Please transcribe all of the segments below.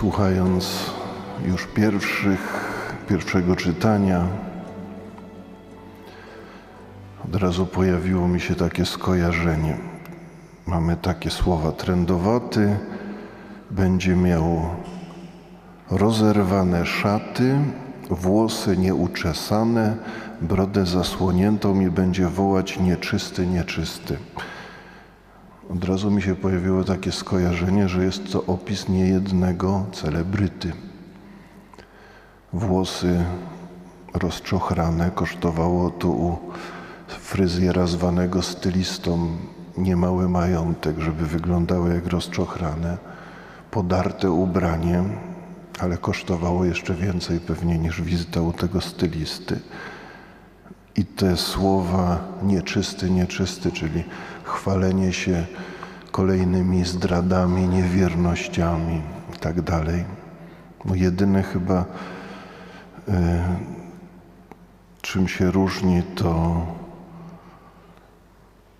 Słuchając już pierwszych, pierwszego czytania, od razu pojawiło mi się takie skojarzenie. Mamy takie słowa: trędowaty będzie miał rozerwane szaty, włosy nieuczesane, brodę zasłoniętą i będzie wołać nieczysty, nieczysty. Od razu mi się pojawiło takie skojarzenie, że jest to opis niejednego celebryty. Włosy rozczochrane, kosztowało to u fryzjera zwanego stylistą niemały majątek, żeby wyglądały jak rozczochrane, podarte ubranie, ale kosztowało jeszcze więcej pewnie niż wizyta u tego stylisty. I te słowa nieczysty, nieczysty, czyli chwalenie się kolejnymi zdradami, niewiernościami i tak. No jedyne chyba, y, czym się różni, to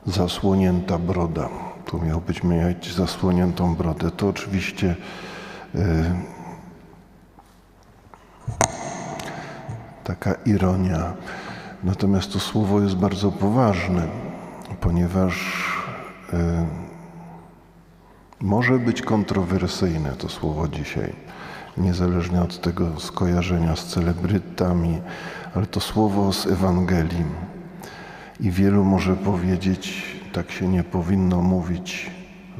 zasłonięta broda. Tu miał być mieć zasłoniętą brodę. To oczywiście y, taka ironia. Natomiast to słowo jest bardzo poważne, ponieważ y, może być kontrowersyjne to słowo dzisiaj, niezależnie od tego skojarzenia z celebrytami, ale to słowo z Ewangelii. I wielu może powiedzieć, tak się nie powinno mówić,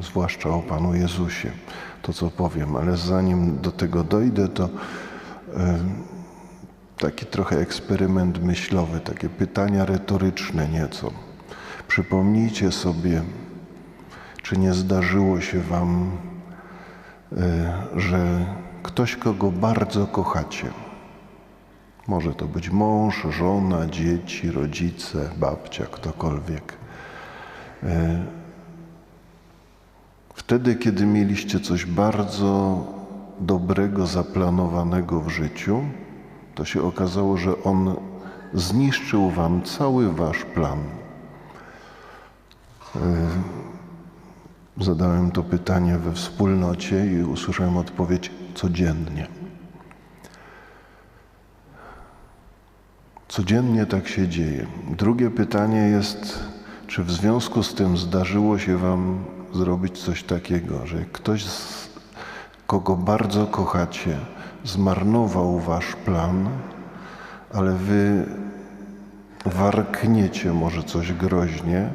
zwłaszcza o Panu Jezusie, to co powiem, ale zanim do tego dojdę, to y, taki trochę eksperyment myślowy, takie pytania retoryczne nieco. Przypomnijcie sobie, czy nie zdarzyło się Wam, e, że ktoś, kogo bardzo kochacie, może to być mąż, żona, dzieci, rodzice, babcia, ktokolwiek. E, wtedy, kiedy mieliście coś bardzo dobrego, zaplanowanego w życiu, to się okazało, że on zniszczył wam cały wasz plan. E, zadałem to pytanie we wspólnocie i usłyszałem odpowiedź codziennie. Codziennie tak się dzieje. Drugie pytanie jest, czy w związku z tym zdarzyło się Wam zrobić coś takiego, że ktoś, kogo bardzo kochacie, zmarnował Wasz plan, ale Wy warkniecie może coś groźnie,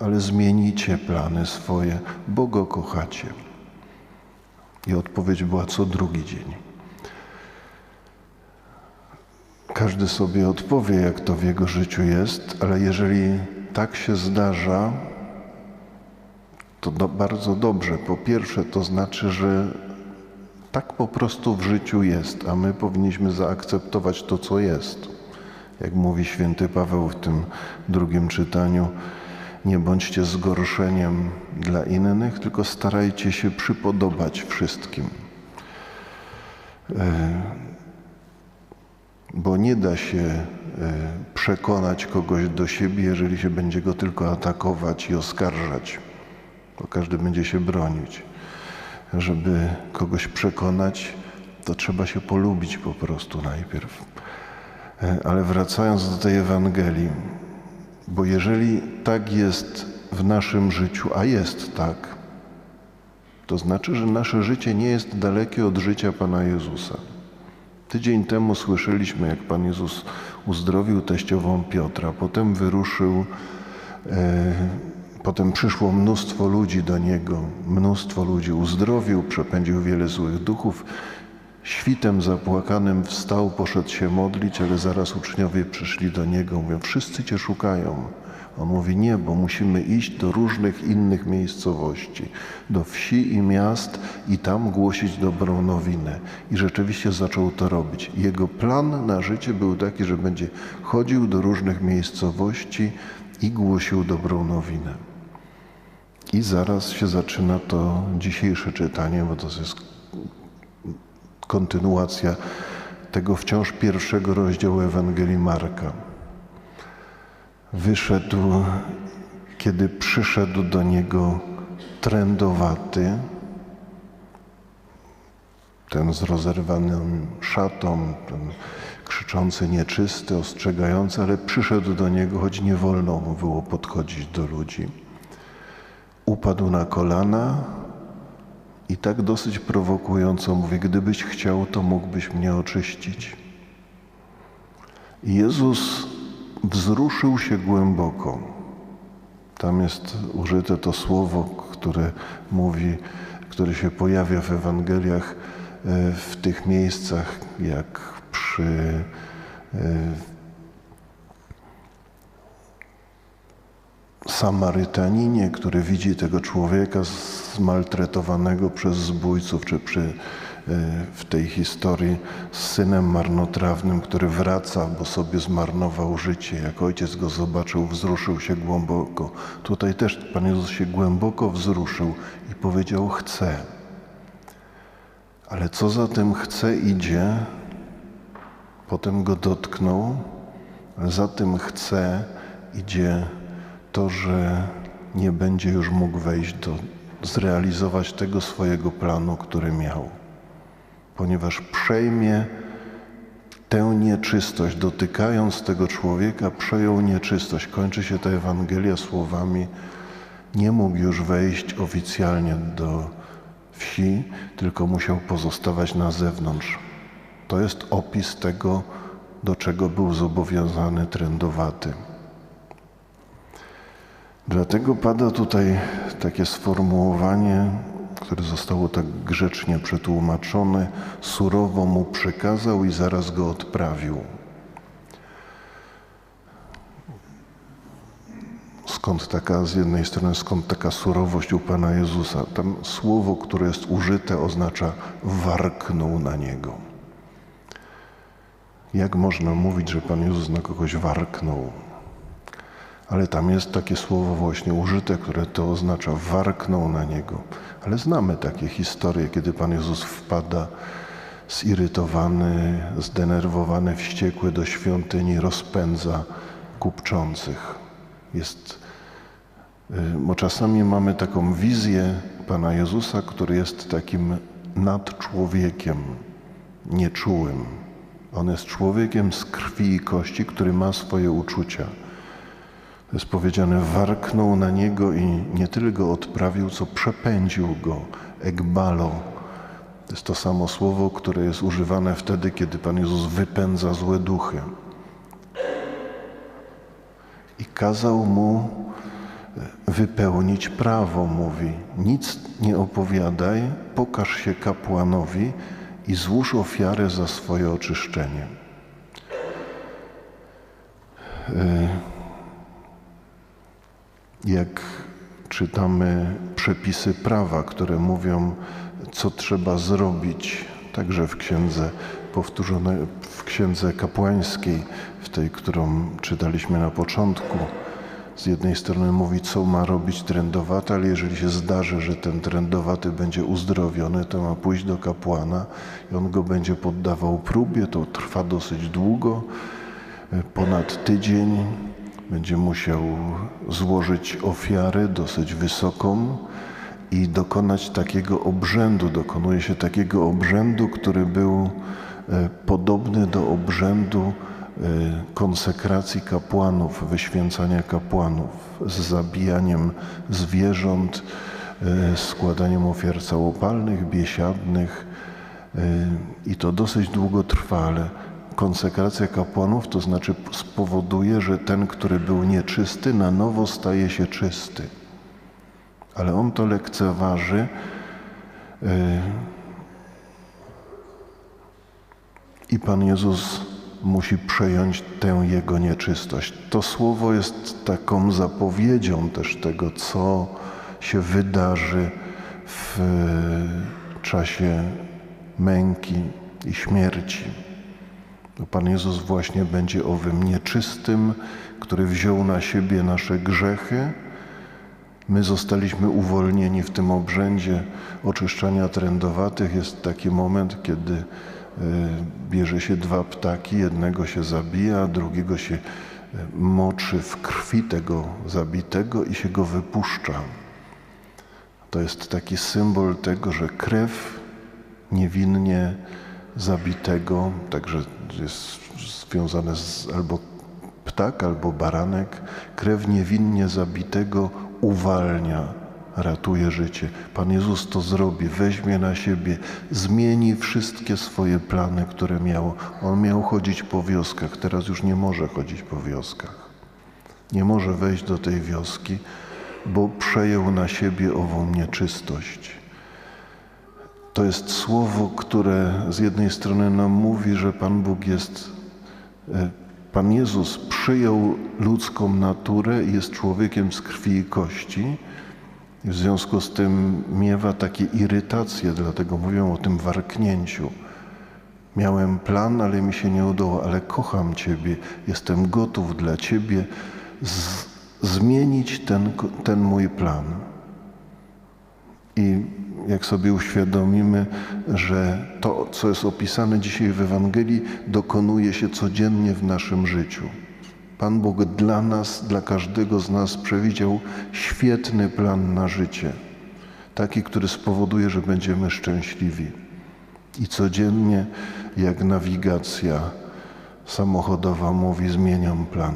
ale zmienicie plany swoje, bo go kochacie. I odpowiedź była co drugi dzień. Każdy sobie odpowie, jak to w jego życiu jest, ale jeżeli tak się zdarza, to do, bardzo dobrze. Po pierwsze, to znaczy, że tak po prostu w życiu jest, a my powinniśmy zaakceptować to, co jest. Jak mówi święty Paweł w tym drugim czytaniu, nie bądźcie zgorszeniem dla innych, tylko starajcie się przypodobać wszystkim. E, bo nie da się e, przekonać kogoś do siebie, jeżeli się będzie go tylko atakować i oskarżać, bo każdy będzie się bronić. Żeby kogoś przekonać, to trzeba się polubić po prostu najpierw. E, ale wracając do tej Ewangelii, bo jeżeli tak jest w naszym życiu, a jest tak, to znaczy, że nasze życie nie jest dalekie od życia Pana Jezusa. Tydzień temu słyszeliśmy, jak Pan Jezus uzdrowił teściową Piotra, potem wyruszył, e, potem przyszło mnóstwo ludzi do Niego, mnóstwo ludzi uzdrowił, przepędził wiele złych duchów. Świtem zapłakanym wstał, poszedł się modlić, ale zaraz uczniowie przyszli do Niego, mówią, wszyscy Cię szukają. On mówi, nie, bo musimy iść do różnych innych miejscowości, do wsi i miast i tam głosić dobrą nowinę. I rzeczywiście zaczął to robić. Jego plan na życie był taki, że będzie chodził do różnych miejscowości i głosił dobrą nowinę. I zaraz się zaczyna to dzisiejsze czytanie, bo to jest kontynuacja tego wciąż pierwszego rozdziału Ewangelii Marka wyszedł, kiedy przyszedł do niego trędowaty, ten z rozerwaną szatą, ten krzyczący nieczysty, ostrzegający, ale przyszedł do niego, choć nie wolno mu było podchodzić do ludzi. Upadł na kolana i tak dosyć prowokująco mówi: Gdybyś chciał, to mógłbyś mnie oczyścić. I Jezus wzruszył się głęboko. Tam jest użyte to słowo, które mówi, które się pojawia w Ewangeliach e, w tych miejscach, jak przy Samarytaninie, który widzi tego człowieka zmaltretowanego przez zbójców, czy przy w tej historii z synem marnotrawnym, który wraca, bo sobie zmarnował życie. Jak ojciec go zobaczył, wzruszył się głęboko. Tutaj też Pan Jezus się głęboko wzruszył i powiedział: Chcę. Ale co za tym chce idzie, potem go dotknął, za tym chce idzie to, że nie będzie już mógł wejść do, zrealizować tego swojego planu, który miał ponieważ przejmie tę nieczystość, dotykając tego człowieka, przejął nieczystość. Kończy się ta Ewangelia słowami: Nie mógł już wejść oficjalnie do wsi, tylko musiał pozostawać na zewnątrz. To jest opis tego, do czego był zobowiązany trędowaty. Dlatego pada tutaj takie sformułowanie, które zostało tak grzecznie przetłumaczone, surowo mu przekazał i zaraz go odprawił. Skąd taka, z jednej strony, skąd taka surowość u Pana Jezusa? Tam słowo, które jest użyte, oznacza warknął na niego. Jak można mówić, że Pan Jezus na kogoś warknął? Ale tam jest takie słowo właśnie użyte, które to oznacza warknął na niego. Ale znamy takie historie, kiedy Pan Jezus wpada zirytowany, zdenerwowany, wściekły do świątyni, rozpędza kupczących. Jest, y, bo czasami mamy taką wizję Pana Jezusa, który jest takim nadczłowiekiem, nieczułym. On jest człowiekiem z krwi i kości, który ma swoje uczucia to jest powiedziane, warknął na niego i nie tyle go odprawił, co przepędził go, ekbalo. To jest to samo słowo, które jest używane wtedy, kiedy Pan Jezus wypędza złe duchy. I kazał mu e, wypełnić prawo, mówi. Nic nie opowiadaj, pokaż się kapłanowi i złóż ofiarę za swoje oczyszczenie. Yy jak czytamy przepisy prawa, które mówią, co trzeba zrobić, także w księdze powtórzone w księdze kapłańskiej, w tej, którą czytaliśmy na początku. Z jednej strony mówi, co ma robić trędowaty, ale jeżeli się zdarzy, że ten trędowaty będzie uzdrowiony, to ma pójść do kapłana i on go będzie poddawał próbie. To trwa dosyć długo, ponad tydzień będzie musiał złożyć ofiarę dosyć wysoką i dokonać takiego obrzędu. Dokonuje się takiego obrzędu, który był e, podobny do obrzędu e, konsekracji kapłanów, wyświęcania kapłanów, z zabijaniem zwierząt, e, składaniem ofiar całopalnych, biesiadnych. I to dosyć długo trwa, ale konsekracja kapłanów to znaczy spowoduje, że ten, który był nieczysty, na nowo staje się czysty. Ale on to lekceważy. Yy, I Pan Jezus musi przejąć tę jego nieczystość. To słowo jest taką zapowiedzią też tego, co się wydarzy w czasie męki i śmierci. Pan Jezus właśnie będzie owym nieczystym, który wziął na siebie nasze grzechy. My zostaliśmy uwolnieni w tym obrzędzie oczyszczania trędowatych. Jest taki moment, kiedy e, bierze się dwa ptaki, jednego się zabija, drugiego się e, moczy w krwi tego zabitego i się go wypuszcza. To jest taki symbol tego, że krew niewinnie zabitego, także jest związane z albo ptak, albo baranek, krew niewinnie zabitego uwalnia, ratuje życie. Pan Jezus to zrobi, weźmie na siebie, zmieni wszystkie swoje plany, które miał. On miał chodzić po wioskach, teraz już nie może chodzić po wioskach. Nie może wejść do tej wioski, bo przejął na siebie ową nieczystość. To jest słowo, które z jednej strony nam mówi, że Pan Bóg jest, e, Pan Jezus przyjął ludzką naturę i jest człowiekiem z krwi i kości. W związku z tym miewa takie irytacje, dlatego mówią o tym warknięciu. Miałem plan, ale mi się nie udało, ale kocham Ciebie, jestem gotów dla Ciebie z, zmienić ten, ten mój plan. I jak sobie uświadomimy, że to, co jest opisane dzisiaj w Ewangelii, dokonuje się codziennie w naszym życiu. Pan Bóg dla nas, dla każdego z nas przewidział świetny plan na życie. Taki, który spowoduje, że będziemy szczęśliwi. I codziennie, jak nawigacja samochodowa mówi, zmieniam plan.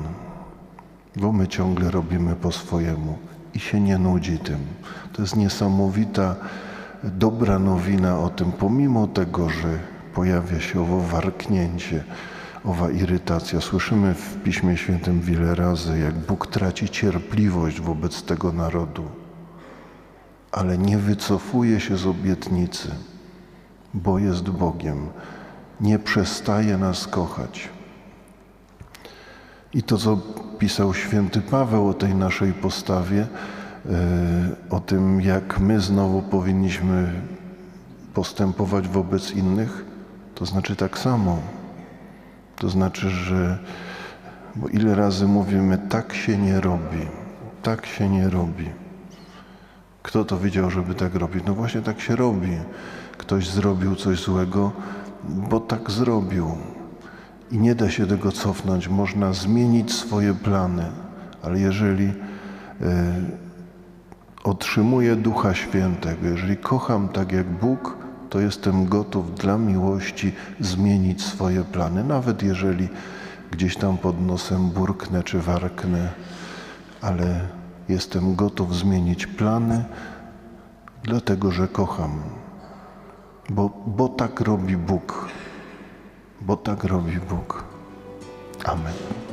Bo my ciągle robimy po swojemu i się nie nudzi tym. To jest niesamowita, dobra nowina o tym, pomimo tego, że pojawia się owo warknięcie, owa irytacja. Słyszymy w Piśmie Świętym wiele razy, jak Bóg traci cierpliwość wobec tego narodu, ale nie wycofuje się z obietnicy, bo jest Bogiem. Nie przestaje nas kochać. I to, co pisał święty Paweł o tej naszej postawie, e, o tym, jak my znowu powinniśmy postępować wobec innych, to znaczy tak samo. To znaczy, że bo ile razy mówimy, tak się nie robi, tak się nie robi. Kto to wiedział, żeby tak robić? No właśnie tak się robi. Ktoś zrobił coś złego, bo tak zrobił. I nie da się tego cofnąć. Można zmienić swoje plany, ale jeżeli y, otrzymuję Ducha Świętego, jeżeli kocham tak jak Bóg, to jestem gotów dla miłości zmienić swoje plany, nawet jeżeli gdzieś tam pod nosem burknę czy warknę, ale jestem gotów zmienić plany, dlatego że kocham. Bo, bo tak robi Bóg. Bo tak robi Bóg. Amen.